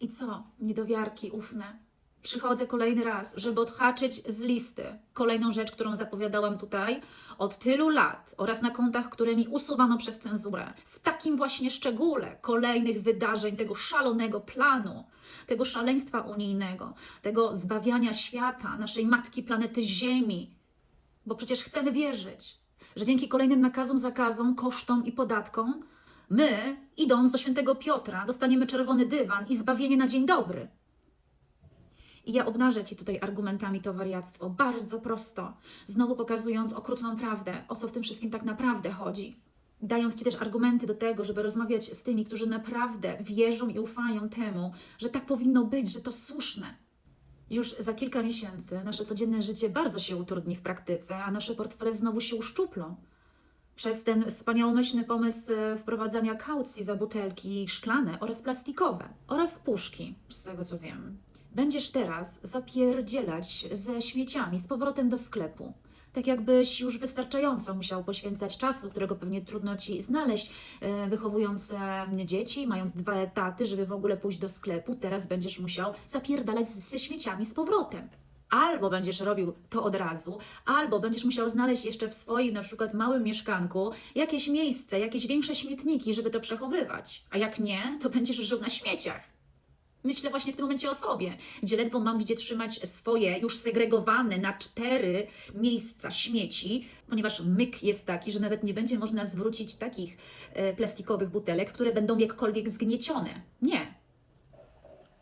I co? Niedowiarki ufne. Przychodzę kolejny raz, żeby odhaczyć z listy kolejną rzecz, którą zapowiadałam tutaj od tylu lat oraz na kontach, które mi usuwano przez cenzurę. W takim właśnie szczególe kolejnych wydarzeń, tego szalonego planu, tego szaleństwa unijnego, tego zbawiania świata, naszej matki planety Ziemi. Bo przecież chcemy wierzyć, że dzięki kolejnym nakazom, zakazom, kosztom i podatkom, my, idąc do świętego Piotra, dostaniemy czerwony dywan i zbawienie na dzień dobry. I ja obnażę Ci tutaj argumentami to wariactwo, bardzo prosto, znowu pokazując okrutną prawdę, o co w tym wszystkim tak naprawdę chodzi. Dając Ci też argumenty do tego, żeby rozmawiać z tymi, którzy naprawdę wierzą i ufają temu, że tak powinno być, że to słuszne. Już za kilka miesięcy nasze codzienne życie bardzo się utrudni w praktyce, a nasze portfele znowu się uszczuplą. Przez ten wspaniałomyślny pomysł e, wprowadzania kaucji za butelki szklane oraz plastikowe oraz puszki, z tego co wiem. Będziesz teraz zapierdzielać ze śmieciami z powrotem do sklepu. Tak jakbyś już wystarczająco musiał poświęcać czasu, którego pewnie trudno ci znaleźć, e, wychowując e, dzieci, mając dwa etaty, żeby w ogóle pójść do sklepu. Teraz będziesz musiał zapierdalać ze śmieciami z powrotem. Albo będziesz robił to od razu, albo będziesz musiał znaleźć jeszcze w swoim na przykład małym mieszkanku jakieś miejsce, jakieś większe śmietniki, żeby to przechowywać. A jak nie, to będziesz żył na śmieciach. Myślę właśnie w tym momencie o sobie, gdzie ledwo mam gdzie trzymać swoje już segregowane na cztery miejsca śmieci, ponieważ myk jest taki, że nawet nie będzie można zwrócić takich e, plastikowych butelek, które będą jakkolwiek zgniecione. Nie.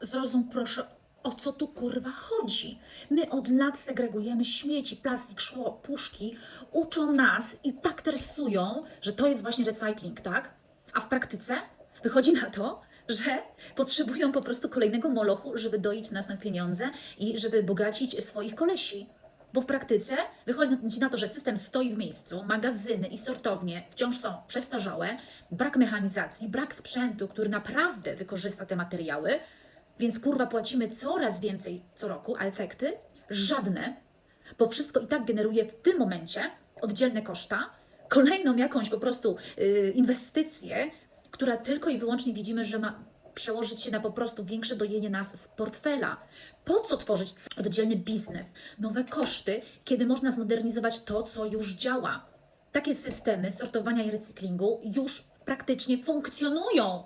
Zrozum proszę, o co tu kurwa chodzi. My od lat segregujemy śmieci, plastik, szkło, puszki, uczą nas i tak tresują, że to jest właśnie recykling, tak? A w praktyce wychodzi na to, że potrzebują po prostu kolejnego molochu, żeby doić nas na pieniądze i żeby bogacić swoich kolesi. Bo w praktyce wychodzi na to, że system stoi w miejscu, magazyny i sortownie wciąż są przestarzałe, brak mechanizacji, brak sprzętu, który naprawdę wykorzysta te materiały, więc kurwa płacimy coraz więcej co roku, a efekty żadne, bo wszystko i tak generuje w tym momencie oddzielne koszta, kolejną jakąś po prostu yy, inwestycję, która tylko i wyłącznie widzimy, że ma przełożyć się na po prostu większe dojenie nas z portfela. Po co tworzyć oddzielny biznes, nowe koszty, kiedy można zmodernizować to, co już działa? Takie systemy sortowania i recyklingu już praktycznie funkcjonują.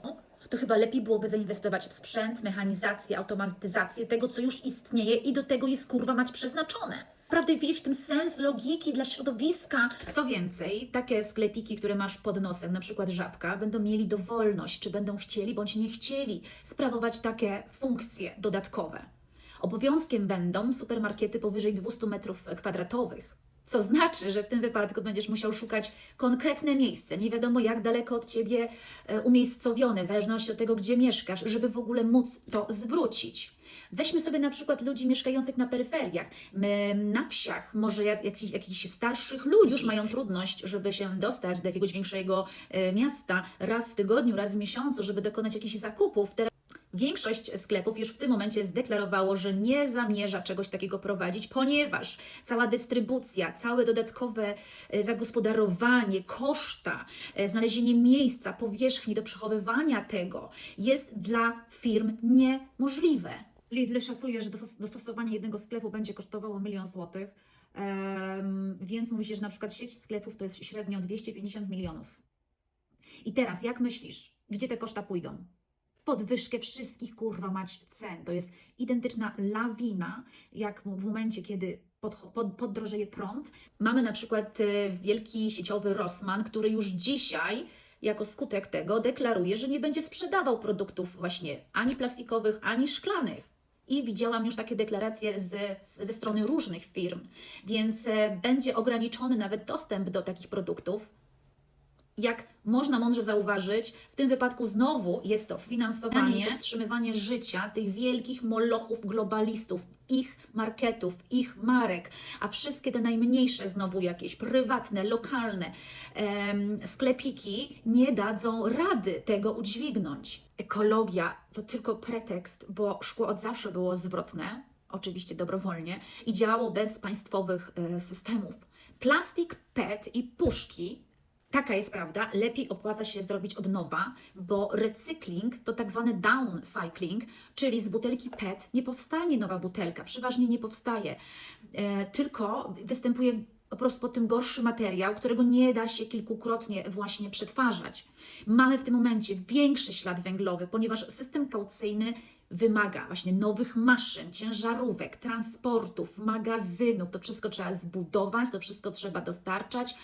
To chyba lepiej byłoby zainwestować w sprzęt, mechanizację, automatyzację tego, co już istnieje i do tego jest kurwa mać przeznaczone. Prawdę widzisz w tym sens logiki dla środowiska. Co więcej, takie sklepiki, które masz pod nosem, na przykład żabka, będą mieli dowolność, czy będą chcieli bądź nie chcieli sprawować takie funkcje dodatkowe. Obowiązkiem będą supermarkety powyżej 200 metrów kwadratowych. Co znaczy, że w tym wypadku będziesz musiał szukać konkretne miejsce, nie wiadomo jak daleko od ciebie e, umiejscowione, w zależności od tego, gdzie mieszkasz, żeby w ogóle móc to zwrócić. Weźmy sobie na przykład ludzi mieszkających na peryferiach, na wsiach, może jak- jakichś, jakichś starszych ludzi. Już mają trudność, żeby się dostać do jakiegoś większego e, miasta raz w tygodniu, raz w miesiącu, żeby dokonać jakichś zakupów. Teraz Większość sklepów już w tym momencie zdeklarowało, że nie zamierza czegoś takiego prowadzić, ponieważ cała dystrybucja, całe dodatkowe e, zagospodarowanie, koszta, e, znalezienie miejsca, powierzchni do przechowywania tego jest dla firm niemożliwe. Lidl szacuje, że dostos- dostosowanie jednego sklepu będzie kosztowało milion złotych, więc mówi się, że na przykład sieć sklepów to jest średnio 250 milionów. I teraz, jak myślisz, gdzie te koszta pójdą? Podwyżkę wszystkich kurwa mać cen. To jest identyczna lawina, jak w momencie, kiedy pod, pod, poddrożeje prąd. Mamy na przykład e, wielki sieciowy Rossmann, który już dzisiaj jako skutek tego deklaruje, że nie będzie sprzedawał produktów właśnie ani plastikowych, ani szklanych. I widziałam już takie deklaracje z, z, ze strony różnych firm, więc e, będzie ograniczony nawet dostęp do takich produktów jak można mądrze zauważyć, w tym wypadku znowu jest to finansowanie, podtrzymywanie życia tych wielkich molochów globalistów, ich marketów, ich marek, a wszystkie te najmniejsze, znowu jakieś prywatne, lokalne em, sklepiki nie dadzą rady tego udźwignąć. Ekologia to tylko pretekst, bo szkło od zawsze było zwrotne, oczywiście dobrowolnie, i działało bez państwowych e, systemów. Plastik, PET i puszki Taka jest prawda, lepiej opłaca się zrobić od nowa, bo recykling to tak zwany downcycling, czyli z butelki PET nie powstanie nowa butelka, przeważnie nie powstaje, e, tylko występuje po prostu po tym gorszy materiał, którego nie da się kilkukrotnie właśnie przetwarzać. Mamy w tym momencie większy ślad węglowy, ponieważ system kaucyjny wymaga właśnie nowych maszyn, ciężarówek, transportów, magazynów. To wszystko trzeba zbudować, to wszystko trzeba dostarczać.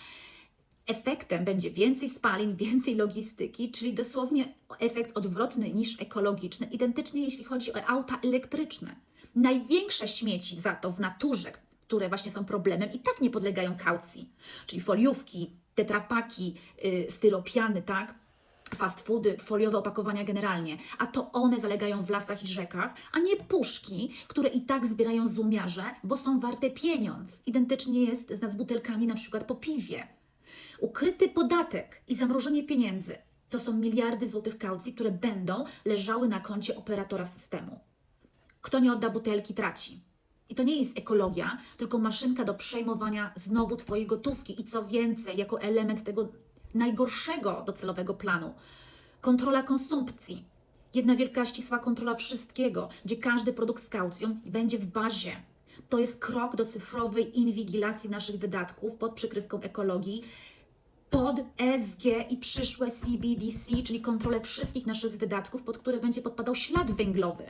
Efektem będzie więcej spalin, więcej logistyki, czyli dosłownie efekt odwrotny niż ekologiczny, identycznie jeśli chodzi o auta elektryczne. Największe śmieci za to w naturze, które właśnie są problemem, i tak nie podlegają kaucji, czyli foliówki, tetrapaki, yy, styropiany, tak? fast foody, foliowe opakowania generalnie, a to one zalegają w lasach i rzekach, a nie puszki, które i tak zbierają zumiarze, bo są warte pieniądz. Identycznie jest z z butelkami na przykład po piwie. Ukryty podatek i zamrożenie pieniędzy to są miliardy złotych kaucji, które będą leżały na koncie operatora systemu. Kto nie odda butelki, traci. I to nie jest ekologia, tylko maszynka do przejmowania znowu Twojej gotówki. I co więcej, jako element tego najgorszego docelowego planu kontrola konsumpcji. Jedna wielka ścisła kontrola wszystkiego, gdzie każdy produkt z kaucją będzie w bazie. To jest krok do cyfrowej inwigilacji naszych wydatków pod przykrywką ekologii, pod SG i przyszłe CBDC, czyli kontrolę wszystkich naszych wydatków, pod które będzie podpadał ślad węglowy.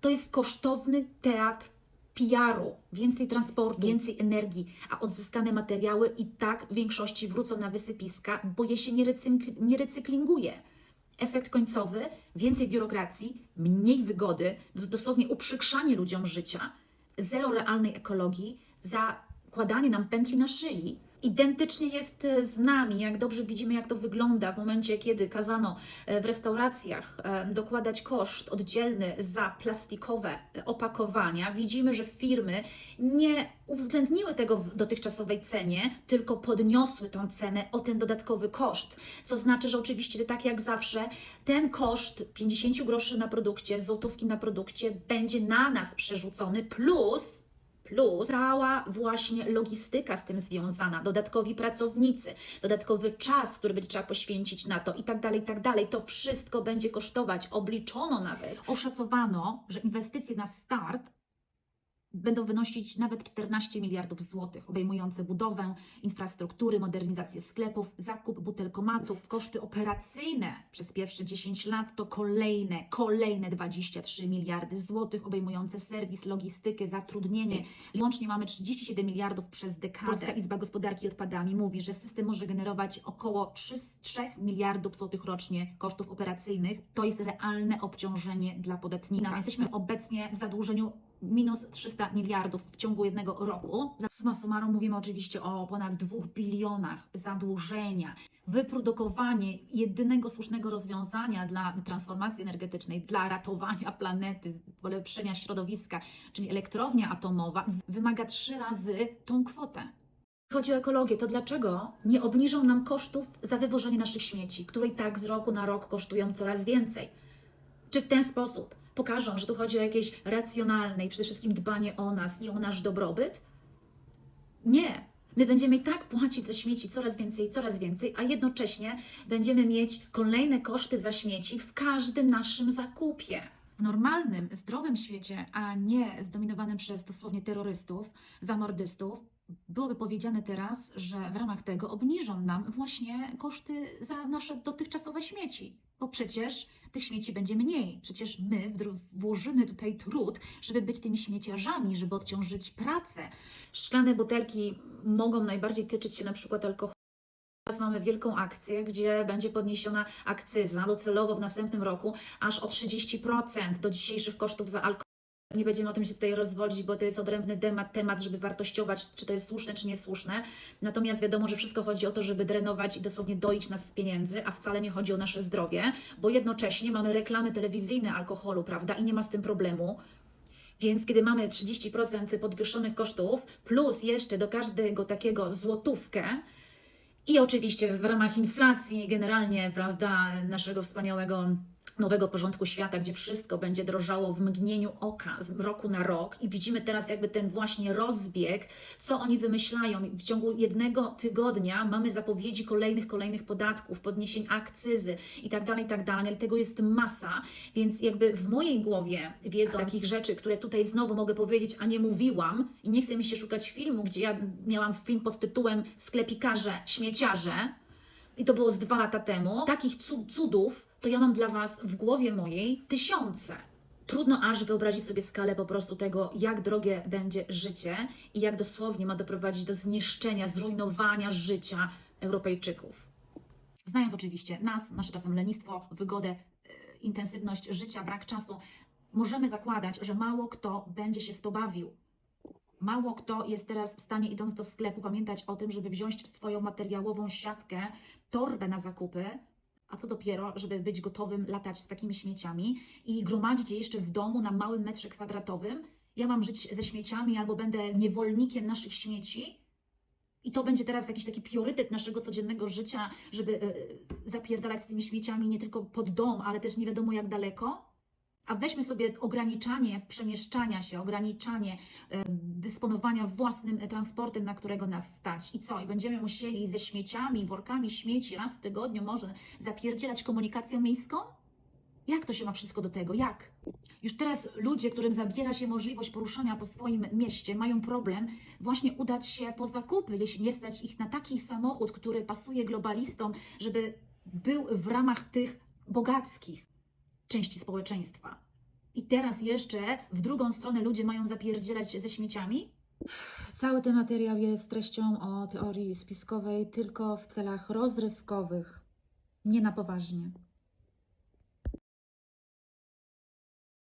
To jest kosztowny teatr PR-u, więcej transportu, więcej energii, a odzyskane materiały i tak w większości wrócą na wysypiska, bo je się nie, recykl- nie recyklinguje. Efekt końcowy więcej biurokracji, mniej wygody, dos- dosłownie uprzykrzanie ludziom życia, zero realnej ekologii, zakładanie nam pętli na szyi. Identycznie jest e, z nami, jak dobrze widzimy, jak to wygląda w momencie, kiedy kazano e, w restauracjach e, dokładać koszt oddzielny za plastikowe opakowania. Widzimy, że firmy nie uwzględniły tego w dotychczasowej cenie, tylko podniosły tą cenę o ten dodatkowy koszt. Co znaczy, że oczywiście tak jak zawsze ten koszt 50 groszy na produkcie, złotówki na produkcie będzie na nas przerzucony plus plus cała właśnie logistyka z tym związana, dodatkowi pracownicy, dodatkowy czas, który będzie trzeba poświęcić na to i tak dalej, i tak dalej. To wszystko będzie kosztować, obliczono nawet. Oszacowano, że inwestycje na start będą wynosić nawet 14 miliardów złotych, obejmujące budowę infrastruktury, modernizację sklepów, zakup butelkomatów, koszty operacyjne przez pierwsze 10 lat to kolejne, kolejne 23 miliardy złotych, obejmujące serwis, logistykę, zatrudnienie. Łącznie mamy 37 miliardów przez dekadę. Polska Izba Gospodarki Odpadami mówi, że system może generować około 3, 3 miliardów złotych rocznie kosztów operacyjnych. To jest realne obciążenie dla podatnika. Jesteśmy obecnie w zadłużeniu minus 300 miliardów w ciągu jednego roku. Summa summarum mówimy oczywiście o ponad 2 bilionach zadłużenia. Wyprodukowanie jedynego słusznego rozwiązania dla transformacji energetycznej, dla ratowania planety, polepszenia środowiska, czyli elektrownia atomowa, wymaga trzy razy tą kwotę. Chodzi o ekologię, to dlaczego nie obniżą nam kosztów za wywożenie naszych śmieci, które i tak z roku na rok kosztują coraz więcej? Czy w ten sposób pokażą, że tu chodzi o jakieś racjonalne i przede wszystkim dbanie o nas i o nasz dobrobyt? Nie. My będziemy tak płacić za śmieci coraz więcej, coraz więcej, a jednocześnie będziemy mieć kolejne koszty za śmieci w każdym naszym zakupie. W normalnym, zdrowym świecie, a nie zdominowanym przez dosłownie terrorystów, zamordystów, byłoby powiedziane teraz, że w ramach tego obniżą nam właśnie koszty za nasze dotychczasowe śmieci. Bo przecież tych śmieci będzie mniej. Przecież my włożymy tutaj trud, żeby być tymi śmieciarzami, żeby odciążyć pracę. Szklane butelki mogą najbardziej tyczyć się na przykład alkoholu. Teraz mamy wielką akcję, gdzie będzie podniesiona akcyza docelowo w następnym roku aż o 30% do dzisiejszych kosztów za alkohol. Nie będziemy o tym się tutaj rozwodzić, bo to jest odrębny temat, temat, żeby wartościować, czy to jest słuszne, czy niesłuszne. Natomiast wiadomo, że wszystko chodzi o to, żeby drenować i dosłownie doić nas z pieniędzy, a wcale nie chodzi o nasze zdrowie, bo jednocześnie mamy reklamy telewizyjne alkoholu, prawda, i nie ma z tym problemu. Więc kiedy mamy 30% podwyższonych kosztów, plus jeszcze do każdego takiego złotówkę, i oczywiście w ramach inflacji generalnie, prawda, naszego wspaniałego nowego porządku świata, gdzie wszystko będzie drożało w mgnieniu oka z roku na rok i widzimy teraz jakby ten właśnie rozbieg, co oni wymyślają. W ciągu jednego tygodnia mamy zapowiedzi kolejnych, kolejnych podatków, podniesień akcyzy i tak dalej, i tak dalej, ale tego jest masa, więc jakby w mojej głowie wiedza takich rzeczy, które tutaj znowu mogę powiedzieć, a nie mówiłam i nie chce mi się szukać filmu, gdzie ja miałam film pod tytułem Sklepikarze, śmieciarze, i to było z dwa lata temu, takich cu- cudów to ja mam dla Was w głowie mojej tysiące. Trudno aż wyobrazić sobie skalę po prostu tego, jak drogie będzie życie i jak dosłownie ma doprowadzić do zniszczenia, zrujnowania życia Europejczyków. Znając oczywiście nas, nasze czasem lenistwo, wygodę, e, intensywność życia, brak czasu, możemy zakładać, że mało kto będzie się w to bawił. Mało kto jest teraz w stanie, idąc do sklepu, pamiętać o tym, żeby wziąć swoją materiałową siatkę, torbę na zakupy, a co dopiero, żeby być gotowym latać z takimi śmieciami i gromadzić je jeszcze w domu na małym metrze kwadratowym. Ja mam żyć ze śmieciami albo będę niewolnikiem naszych śmieci. I to będzie teraz jakiś taki priorytet naszego codziennego życia, żeby e, zapierdalać z tymi śmieciami nie tylko pod dom, ale też nie wiadomo jak daleko. A weźmy sobie ograniczanie przemieszczania się, ograniczanie e, dysponowania własnym e, transportem, na którego nas stać. I co? I będziemy musieli ze śmieciami, workami śmieci raz w tygodniu może zapierdzielać komunikacją miejską? Jak to się ma wszystko do tego? Jak? Już teraz ludzie, którym zabiera się możliwość poruszania po swoim mieście, mają problem właśnie udać się po zakupy, jeśli nie stać ich na taki samochód, który pasuje globalistom, żeby był w ramach tych bogackich części społeczeństwa. I teraz jeszcze w drugą stronę ludzie mają zapierdzielać ze śmieciami? Cały ten materiał jest treścią o teorii spiskowej tylko w celach rozrywkowych, nie na poważnie.